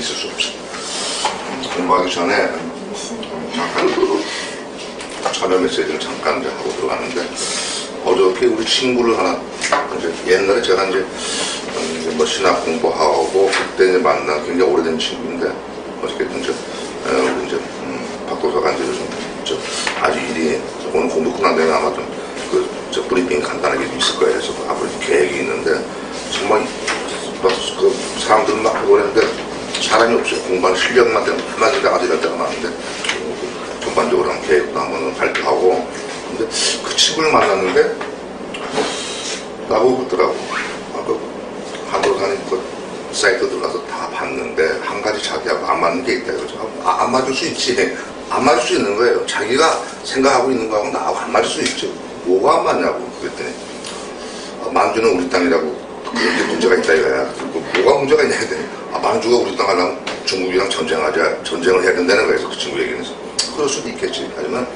있을 수 없어. 공부하기 전에 잠깐 그 참여 메시지를 잠깐 하고 들어가는데 어저께 우리 친구를 하나 이제 옛날에 제가 이제 뭐 신학 공부하고 그때 이제 만난 굉장히 오래된 친구인데 어저께 이제 에, 우리 이제 음, 박도서가 이제 저 아주 일이 오늘 공부 끝난 다음에 아마 좀그저 브리핑 간단하게 좀 있을 거예요. 그래서 앞으로 계획이 있는데 정말 막 그 사람들은 막 그걸 했는데 사람이 없어요. 공부하는 실력만 되면 한마디 나가서 이럴 때가 많은데 어, 전반적으로 한 계획도 한번 발표하고 근데 그 친구를 만났는데 나보고 그러더라고. 아, 그 한도산이 그 사이트 들어가서 다 봤는데 한 가지 자기하고 안 맞는 게 있다. 그래서 아, 안 맞을 수 있지. 안 맞을 수 있는 거예요. 자기가 생각하고 있는 거하고 나하고 안 맞을 수 있죠. 뭐가 안 맞냐고 그랬더니 아, 만주는 우리 땅이라고 그게 문제가 있다 이거야. 그리고 뭐가 문제가 있냐 했더니 아, 만주가 우리 땅 하려면 중국이랑 전쟁하자 전쟁을 해야 된다는 거에서 그 친구 얘기는 그럴 수도 있겠지. 하지만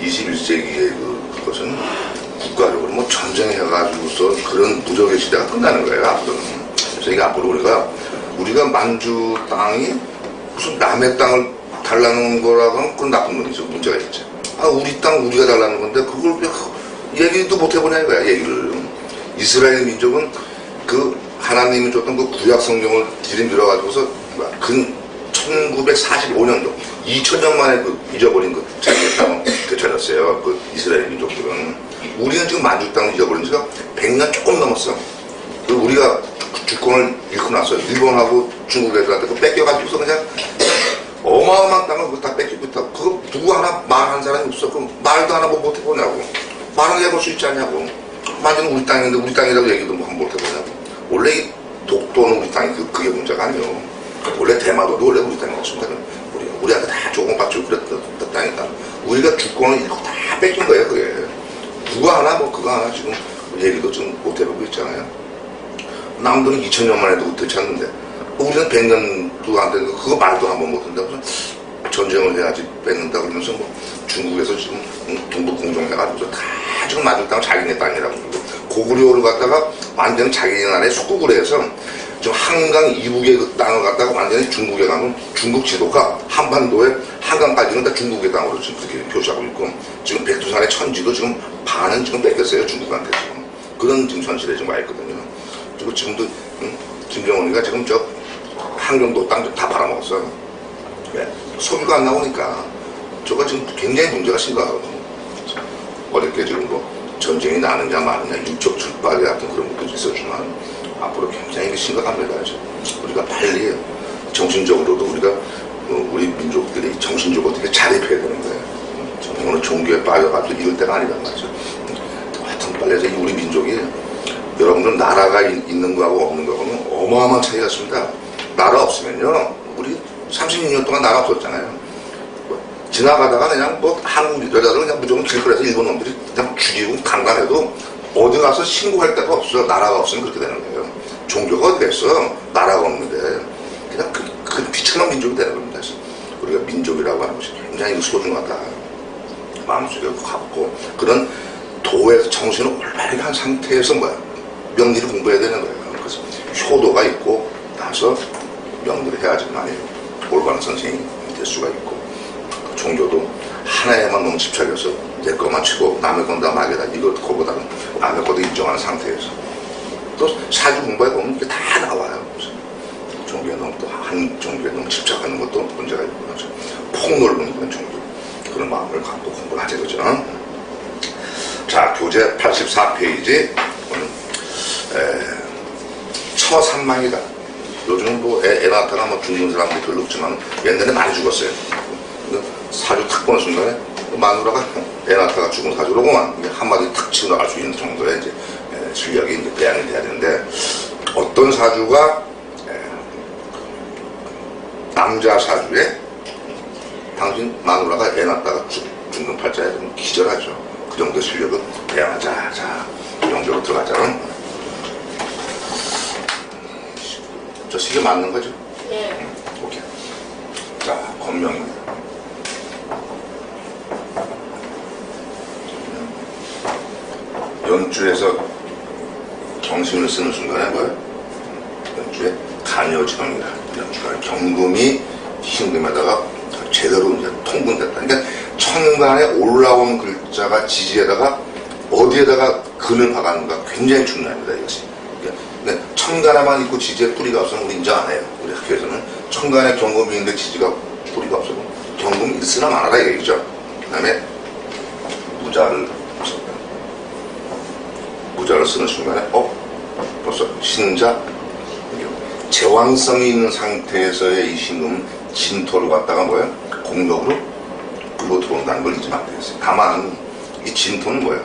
21세기의 그, 그것은 국가적으로 뭐 전쟁해가지고서 그런 무적의 시대가 끝나는 거예요 앞으로는. 그래서 이게 앞으로 우리가 우리가 만주 땅이 무슨 남의 땅을 달라는 거라고 하면 그건 나쁜 놈이죠. 문제가 있죠. 아 우리 땅 우리가 달라는 건데 그걸 왜 얘기도 못 해보냐 이거야 얘기를. 이스라엘 민족은 그 하나님이 줬던 그 구약 성경을 들이밀어 가지고서 근 1945년도 2000년 만에 그 잊어버린 그 자기의 땅을 되찾았어요. 그 이스라엘 민족들은 우리는 지금 만주 땅을 잊어버린 지가 100년 조금 넘었어. 그 우리가 주권을 잃고 나서 일본하고 중국 애들한테 그 뺏겨가지고서 그냥 어마어마한 땅을 그거 다 뺏기고 있다. 그거 누구 하나 말하는 사람이 없어. 그럼 말도 하나 뭐 못해보냐고. 말은 해볼 수 있지 않냐고. 만주는 우리 땅인데 우리 땅이라고 얘기도 뭐 못해보냐고. 원래 이 독도는 우리 땅이 그, 그게 문제가 아니에요. 원래 대마도도 원래 우리 땅이었습니다. 우리, 우리한테 다 조공 받주고 그랬던 땅이다. 우리가 주권을 잃고 다 뺏긴 거예요, 그게. 누가 하나 뭐 그거 하나 지금 얘기도 좀 못해보고 있잖아요. 남들은 2000년 만에도 되찾는데 우리는 100년도 안 되는 거 그거 말도 한번 못한다고 전쟁을 해야지 뺏는다 그러면서 뭐 중국에서 지금 동북 공정해가지고 다 지금 만주 땅 자기네 땅이라고 고 고구려를 갖다가 완전 자기네 나라에 속국을 해서 지금 한강 이북의 그 땅을 갖다가 완전히 중국에 가면 중국 지도가 한반도에 한강까지는 다 중국의 땅으로 지금 그렇게 표시하고 있고 지금 백두산의 천지도 지금 반은 지금 뺏겼어요 중국한테 지금 그런 지금 현실에 지금 와 있거든요. 그리고 지금도 응? 김정은이가 지금 저 한경도 땅 다 팔아먹었어. 왜? 소비가 안 나오니까 저거 지금 굉장히 문제가 심각하거든요. 어렵게 지금 뭐 전쟁이 나느냐 마느냐 육적 출발 같은 그런 것도 있었지만 앞으로 굉장히 심각합니다. 우리가 빨리 정신적으로도 우리가 어, 우리 민족들이 정신적으로 어떻게 자립해야 되는 거예요. 종교에 빠져가지고 이럴 때가 아니란 말이죠. 음, 하여튼 빨리 해서 이 우리 민족이 여러분들 나라가 있- 있는 거하고 없는 거하고는 어마어마한 차이가 있습니다. 나라 없으면요, 우리 36년 동안 나라 없었잖아요. 뭐 지나가다가 그냥 뭐 한국 여자들 그냥 무조건 길거리에서 일본 놈들이 그냥 죽이고 강간해도 어디 가서 신고할 데가 없어. 나라가 없으면 그렇게 되는 거예요. 종교가 어디 있어? 나라가 없는데. 그냥 그, 그 비천한 민족이 되는 겁니다. 그래서 우리가 민족이라고 하는 것이 굉장히 소중하다. 마음속에 갖고 그런 도에서 정신을 올바르게 한 상태에서 뭐야 명리를 공부해야 되는 거예요. 그래서 효도가 있고 나서 명리를 해야지만이 올바른 선생이 될 수가 있고 종교도 하나에만 너무 집착해서 내 것만 치고 남의 건 다 막이다 이거 그거보다는 남의 것도 인정하는 상태에서 또 사주 공부해 보면 이게 다 나와요. 종교에 너무 또 한 종교에 너무 집착하는 것도 문제가 있고 그래서 폭넓은 그런 종교 그런 마음을 갖고 공부를 하자 그죠? 자, 교재 84페이지. 오늘, 에, 처산망이다. 요즘은 뭐 애, 애 낳다가 뭐 죽는 사람도 별로 없지만 옛날에 많이 죽었어요. 사주 탁 보는 순간에 그 마누라가 애 낳다가 죽은 사주로고만 한마디 탁 치고 나갈 수 있는 정도의 이제 에, 실력이 이제 배양이 돼야 되는데 어떤 사주가 에, 남자 사주에 당신 마누라가 애 낳다가 죽, 죽는 팔자에 기절하죠. 그 정도 실력은 배양하자. 자, 그 정도로 들어가자. 저 시계 맞는 거죠? 네. 오케이. 자, 권명입니다. 연주에서 정신을 쓰는 순간에 뭐예요? 연주에 간여지렁이라. 그러니까 경금이 신금에다가 제대로 이제 통분됐다. 그러니까 천간에 올라온 글자가 지지에다가 어디에다가 근을 박았는가 굉장히 중요합니다. 이것이. 그러니까 천간에만 있고 지지에 뿌리가 없으면 우리 인정 안 해요. 우리 학교에서는 천간에 경금이 있는데 지지가 뿌리가 없어도 경금이 있으나 말하다 이거죠. 그 다음에 무자를 무자를 쓰는 순간에 어? 벌써 신자 제왕성이 있는 상태에서의 이 신금은 진토를 갖다가 뭐야? 공덕으로 끌고 들어온다는 걸 잊으면 안 되겠어요. 다만 이 진토는 뭐야?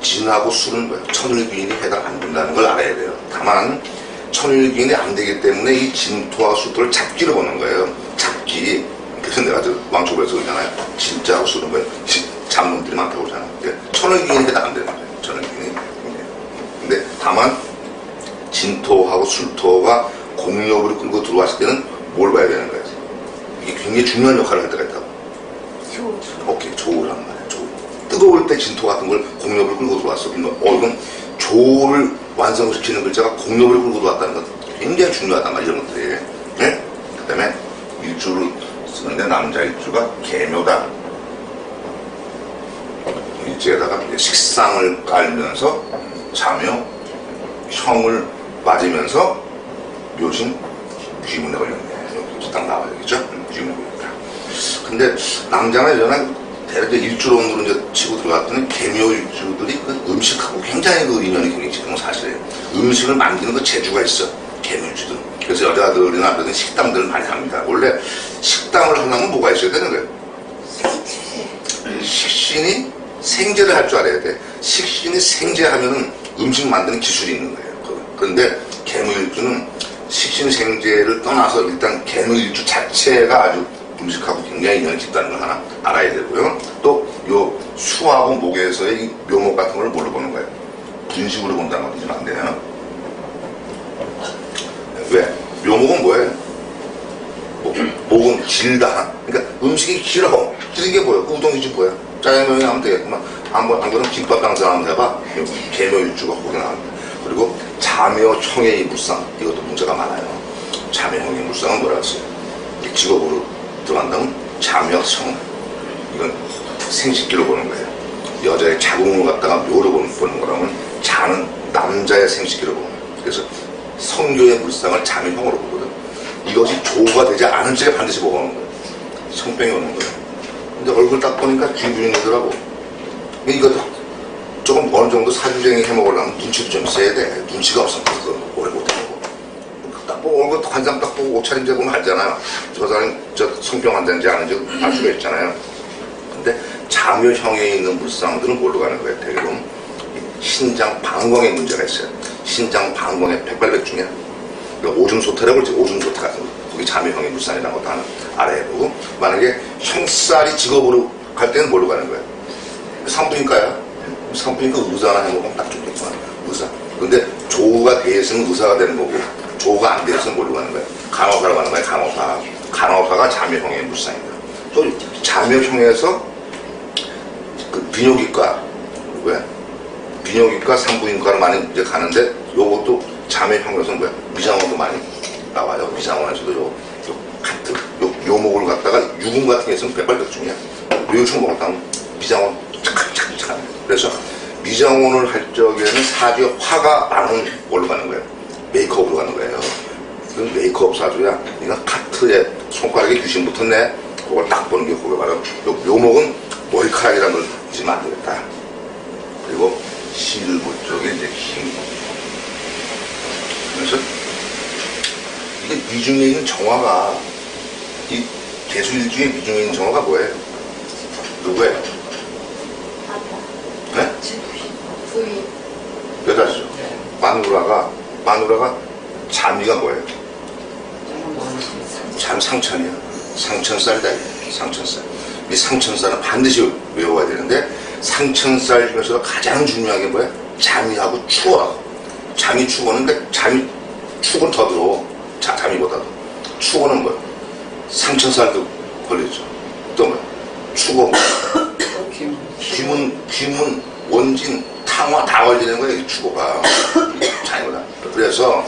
진하고 술은 뭐야? 천일귀인이 해당 안 된다는 걸 알아야 돼요. 다만 천일귀인이 안 되기 때문에 이 진토와 수토를 잡기로 보는 거예요. 잡기. 그래서 내가 저 왕초보에서 그러잖아요. 진짜하고 술은 뭐야? 지- 잡놈들이 많다고 그러잖아요. 근데 천일귀인이 해당 안 되는 거예요. 다만 진토하고 술토가 공력으로 끌고 들어왔을 때는 뭘 봐야 되는 거예요? 이게 굉장히 중요한 역할을 할 때가 있다고. 오케이, 조우란 말이야, 조우. 뜨거울 때 진토 같은 걸 공력을 끌고 들어왔어. 그러면, 어, 이건 조우를 완성시키는 글자가 공력을 끌고 들어왔다는 건 굉장히 중요하단 말이야, 이런 것들이. 네? 그 다음에 일주를 쓰는데 남자 일주가 개묘다. 일주에다가 식상을 깔면서 자며 형을 맞으면서 묘신 귀문에 걸렸네. 여기 딱 나와야 되겠죠? 귀문에 걸렸다. 근데 남자나 여자나 대략 일주론으로 이제 치고 들어갔더니 개묘 일주들이 그 음식하고 굉장히 그 인연이 굉장히 깊은 사실이에요. 음식을 만드는 그 재주가 있어. 개묘 일주들. 그래서 여자들이나 그런 식당들을 많이 합니다. 원래 식당을 하려면 뭐가 있어야 되는 거예요? 식신이 생제를 할 줄 알아야 돼. 식신이 생제하면은 음식 만드는 기술이 있는 거예요. 그- 그런데 개무일주는 식신 생제를 떠나서 일단 개무일주 자체가 아주 음식하고 굉장히 인연이 깊다는 걸 하나 알아야 되고요. 또 요 수하고 목에서의 이 묘목 같은 걸 뭘로 보는 거예요? 분식으로 본다는 건 잊으면 안 돼요. 왜? 묘목은 뭐예요? 목, 목은 길다. 그러니까 음식이 길어. 길은 게 뭐야? 그 우동이지 뭐야? 짜장면이 하면 되겠구만. 안, 보- 안 그러면 김밥 강사 한번 해봐. 개묘일주가 거기 나옵니다. 그리고 자묘형의 이 물상. 이것도 문제가 많아요. 자묘형의 물상은 뭐라? 이 직업으로 들어간다면 자묘형. 이건 생식기로 보는 거예요. 여자의 자궁을 갖다가 묘로 보는, 거라면 자는 남자의 생식기로 보는 거예요. 그래서 성교의 물상을 자묘형으로 보거든. 이것이 조가 되지 않은 채 반드시 보고 오는 거예요. 성병이 오는 거예요. 근데 얼굴 딱 보니까. 이것도 조금 어느 정도 사주쟁이 해먹으려면 눈치도 좀 있어야 돼. 눈치가 없으면 그거 오래 못하고. 딱 보고 얼굴 한장 딱 보고 옷차림제 보면 알잖아요. 저 사람이 저 성병 환자인지 아닌지 알 수가 있잖아요. 근데 자묘형에 있는 물상들은 뭘로 가는 거예요? 대부분 신장 방광에 문제가 있어요. 신장 방광의 백발백중이야. 그러니까 오줌 소태라고 그러지 오줌 소태 같은 거. 거기 물산이라는 것도 하나 알아야 되고 만약에 형살이 직업으로 갈 때는 뭘로 가는 거야? 산부인과야. 산부인과 의사나 해먹으면 딱 좋겠구만. 의사. 근데 조우가 돼 있으면 의사가 되는 거고 조우가 안 돼 있으면 뭘로 가는 거야? 간호사로 가는 거야. 간호사. 간호사가 자매형의 물산이다. 또 자매형에서 그 비뇨기과 왜? 비뇨기과 산부인과를 많이 이제 가는데 요것도 자매형에서 뭐야? 미장원도 많이 나와요. 미장원에서도 요, 요 카트, 요, 요 목을 갖다가 유금 같은 게 있으면 백발백중이야. 묘유충 먹었다면 미장원 착착착 그래서 미장원을 할 적에는 사주에 화가 많은 걸로 가는 거예요. 메이크업으로 가는 거예요. 그건 메이크업 사주야. 이건 카트에 손가락에 귀신 붙었네. 그걸 딱 보는 게 그거 바로 요 묘목은 머리카락이라는 걸 잊으면 안 되겠다. 그리고 실물 쪽에 이제 힘. 그래서 이게 미중에 있는 정화가 이 개수일 중에 미중에 있는 정화가 뭐예요? 누구예요? 네? 부인 여자죠. 마누라가 마누라가 자미가 뭐예요? 참 상천이야. 상천살이다. 상천살. 이 상천살은 반드시 외워야 되는데 상천살 중에서 가장 중요한 게 뭐야? 잠이하고 추월하고. 잠이 추고는데 잠이 축은 더 들어. 자, 잠이보다도. 추고는 뭐야? 상천살도 걸리죠. 또 뭐야? 추고. 귀문, 귀문, 원진, 탕화 다 걸리는 거예요, 이 추고가. 자이보다. 그래서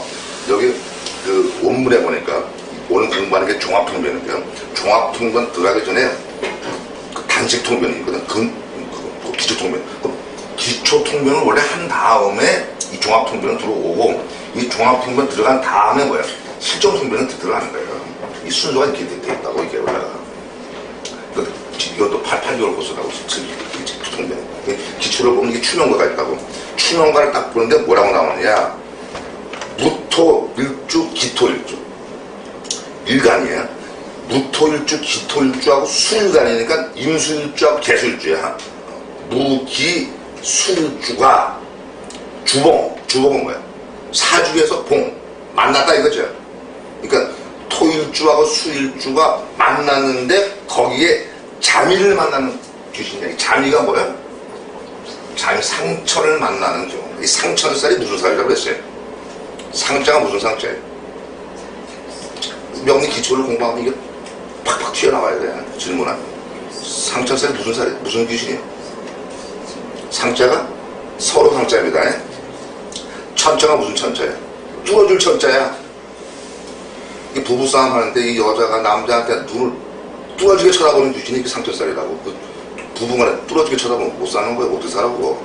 여기 그 원문에 보니까 오늘 공부하는 게 종합통변인데요. 종합통변 들어가기 전에 그 단식통변이 있거든. 그, 그, 그 기초통변. 그 기초통변을 원래 한 다음에 이 종합통변은 들어오고 이 종합통변 들어간 다음에 뭐야? 실정통변은 들어가는 거예요. 이 순서가 이렇게 돼, 돼 있다고 이게 올라가. 이것도, 이것도 8, 8개월 코스라고 기초통변. 기초를 보면 이게 추명가가 있다고. 추명가를 딱 보는데 뭐라고 나오느냐? 무토 일주, 기토 일주. 일간이야. 무토 일주, 기토 일주하고 수일간이니까 임수 일주하고 개수 일주야. 무기, 수일주가 주봉, 주봉은 뭐야? 사주에서 봉, 만났다 이거죠. 그러니까 토일주하고 수일주가 만났는데 거기에 자미를 만나는 귀신이야. 이 자미가 뭐야? 상처를 만나는 경우. 이 상처살이 무슨 살이라고 그랬어요? 상자가 무슨 상자예요? 명리 기초를 공부하면 이게 팍팍 튀어나와야 돼. 질문하면. 상처살이 무슨 살이, 무슨 귀신이에요? 상자가 서로 상자입니다. 천자가 무슨 천자예요? 뚫어줄 천자야. 이 부부싸움 하는데 이 여자가 남자한테 눈을 뚫어지게 쳐다보는 귀신이 그 상처살이라고. 그 부부간에 뚫어지게 쳐다보면 못 사는 거예요. 어떻게 살라고.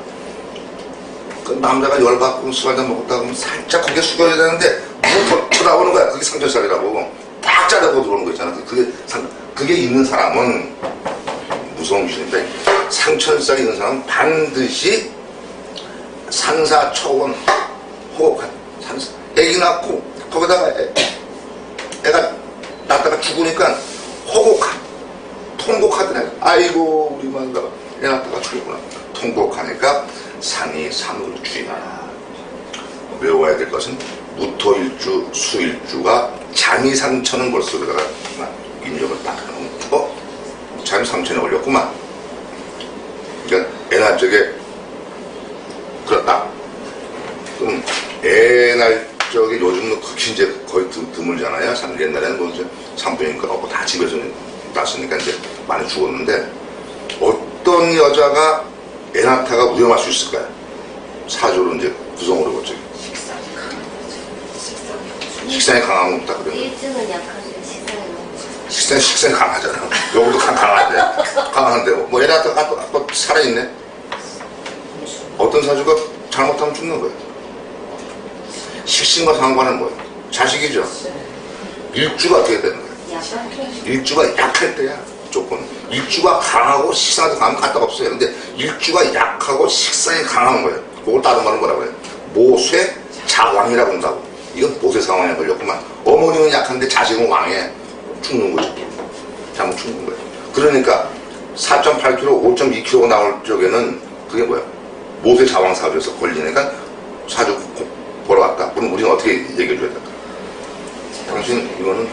그 남자가 열받고 술 한잔 먹었다 그러면 살짝 고개 숙여야 되는데 눈을 쳐다보는 거야. 그게 상처살이라고. 딱 자르고 들어오는 거 있잖아. 그게 상, 그게 있는 사람은 무서운 귀신인데 상처살이 있는 사람은 반드시 산사 초원 호흡한 산사 애기 낳고 거기다가 애, 애가 낳다가 죽으니까 통곡하더래 아이고 우리 마누라가 애 낳다가 죽었구나 통곡하니까 산이 산을 주인하라 외워야 될 것은 무토일주 수일주가 상처는 벌써 그다가 인력을 딱? 잠이 상처에 올렸구만 그러니까 애날 적에 그렇다. 그럼 애날 적에 요즘은 극히 이제 거의 드, 드물잖아요. 참 옛날에는 뭐 이제 산부인과 없고 다 집에서 낳았으니까 이제 많이 죽었는데 어떤 여자가 애 낳다가 위험할 수 있을까요? 사주로 이제 구성으로 보죠. 식상이 강한 것다 그래요. 일증은 약한데 식상이 식상 식상이 강하잖아. 요것도 강, 강한데 강한데 뭐애 낳다가 또, 또 살아있네. 어떤 사주가 잘못하면 죽는 거예요. 식신과 상관은 뭐예요? 자식이죠. 일주가 어떻게 되는 거예요? 일주가 약할 때야 조건. 일주가 강하고 식상도 강하면 갖다 없어요. 근데 일주가 약하고 식상이 강한 거예요. 그걸 말은 뭐라고 해요? 모쇠 자왕이라고 한다고. 이건 모쇠 상황에 걸렸구만. 어머니는 약한데 자식은 왕에 죽는 거죠. 잘못 죽는 거예요. 그러니까 4.8kg, 5.2kg 나올 적에는 그게 뭐야? 모세 자왕 사주에서 걸리니까 사주 고- 보러 왔다. 그럼 우리는 어떻게 얘기해 줘야 될까? 당신 이거는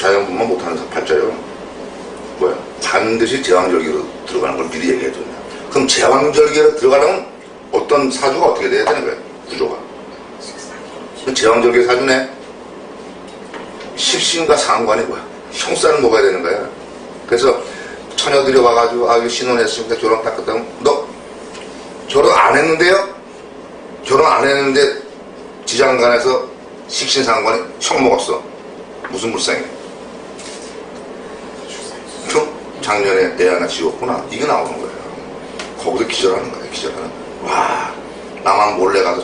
자연분만 못하는 팔자예요. 반드시 제왕절개로 들어가는 걸 미리 얘기해 줬냐. 그럼 제왕절개로 들어가려면 어떤 사주가 어떻게 돼야 되는 거야? 구조가. 그 제왕절개 사주네. 식신과 상관이 뭐야? 형사는 먹어야 되는 거야. 그래서 처녀들이 와가지고 아 이거 신혼했으니까 결혼 딱 끝나면 너 결혼 안 했는데요? 결혼 안 했는데 지장간에서 식신상관이 형 먹었어. 무슨 불쌍해? 형 작년에 애 하나 지웠구나. 이게 나오는 거예요. 거기서 기절하는 거야, 기절하는. 와, 나만 몰래 가서